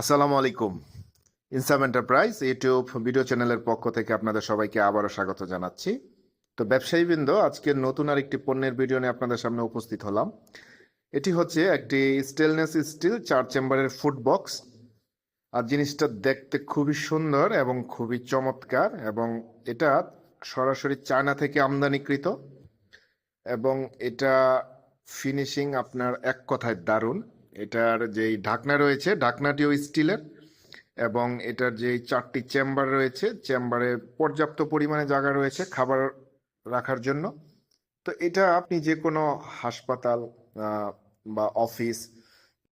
আসসালামু আলাইকুম। ইনসাম enterprise YouTube video চ্যানেলের পক্ষ থেকে আপনাদের সবাইকে আবারও স্বাগত জানাচ্ছি। তো ব্যবসায়ীবৃন্দ, আজকে নতুন আর একটি পণ্যের ভিডিও নিয়ে আপনাদের সামনে উপস্থিত হলাম। এটি হচ্ছে একটি স্টেনলেস স্টিল চার চেম্বারের ফুড বক্স আর জিনিসটা দেখতে খুবই সুন্দর এবং খুবই চমৎকার এবং এটা সরাসরি চায়না থেকে আমদানিকৃত এবং এটা ফিনিশিং আপনার এক কথায় দারুণ। এটার যেই ঢাকনা রয়েছে ঢাকনাটিও স্টিলের এবং এটার যে চারটি চেম্বার রয়েছে, চেম্বারে পর্যাপ্ত পরিমাণে জায়গা রয়েছে খাবার রাখার জন্য। তো এটা আপনি যে কোনো হাসপাতাল বা অফিস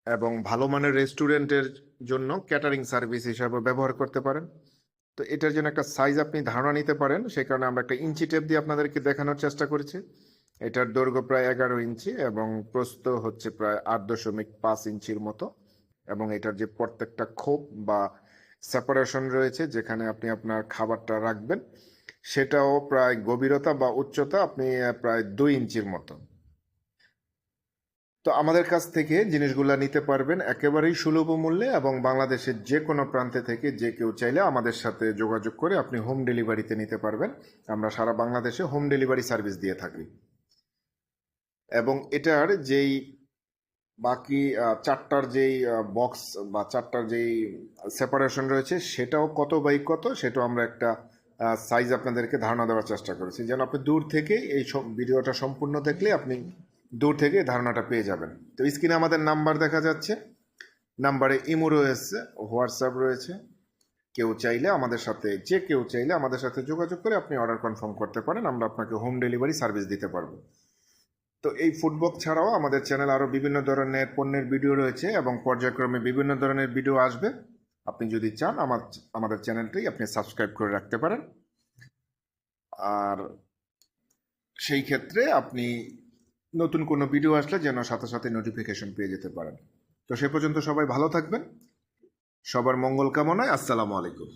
এবং ভালো মানের রেস্টুরেন্টের জন্য ক্যাটারিং সার্ভিস হিসাবে ব্যবহার করতে পারেন। তো এটার জন্য একটা সাইজ আপনি ধারণা নিতে পারেন সেই কারণে আমরা একটা ইঞ্চি টেপ দিয়ে আপনাদেরকে দেখানোর চেষ্টা করেছি। এটার দৈর্ঘ্য প্রায় এগারো ইঞ্চি এবং প্রস্থ হচ্ছে প্রায় আট দশমিক পাঁচ ইঞ্চির মতো। এবং এটার যে প্রত্যেকটা খোপ বা সেপারেশন রয়েছে, যেখানে আপনি আপনার খাবারটা রাখবেন, সেটাও প্রায় গভীরতা বা উচ্চতা আপনি প্রায় দুই ইঞ্চির মতো। তো আমাদের কাছ থেকে জিনিসগুলো নিতে পারবেন একেবারেই সুলভ মূল্যে এবং বাংলাদেশের যে কোনো প্রান্তে থেকে যে কেউ চাইলে আমাদের সাথে যোগাযোগ করে আপনি হোম ডেলিভারিতে নিতে পারবেন। আমরা সারা বাংলাদেশে হোম ডেলিভারি সার্ভিস দিয়ে থাকি। এবং এটার যেই বাকি চারটার যেই বক্স বা চারটার যেই সেপারেশন রয়েছে, সেটাও কত বাই কত সেটাও আমরা একটা সাইজ আপনাদেরকে ধারণা দেওয়ার চেষ্টা করেছি। যেন আপনি দূর থেকে এই ভিডিওটা সম্পূর্ণ দেখলে আপনি দূর থেকে ধারণাটা পেয়ে যাবেন। তো স্ক্রিনে আমাদের নাম্বার দেখা যাচ্ছে। নাম্বারে ইমো রয়েছে হোয়াটসঅ্যাপ রয়েছে। কেউ চাইলে আমাদের সাথে, যে কেউ চাইলে আমাদের সাথে যোগাযোগ করে আপনি অর্ডার কনফার্ম করতে পারেন। আমরা আপনাকে হোম ডেলিভারি সার্ভিস দিতে পারব। তো এই ফুডবক ছাড়াও আমাদের চ্যানেল আরও বিভিন্ন ধরনের পণ্যের ভিডিও রয়েছে এবং পর্যায়ক্রমে বিভিন্ন ধরনের ভিডিও আসবে। আপনি যদি চান, আমার আমাদের চ্যানেলটি আপনি সাবস্ক্রাইব করে রাখতে পারেন। আর সেই ক্ষেত্রে আপনি নতুন কোনো ভিডিও আসলে যেন সাথে সাথে নোটিফিকেশন পেয়ে যেতে পারেন। তো সে পর্যন্ত সবাই ভালো থাকবেন। সবার মঙ্গল কামনায় আসসালামু আলাইকুম।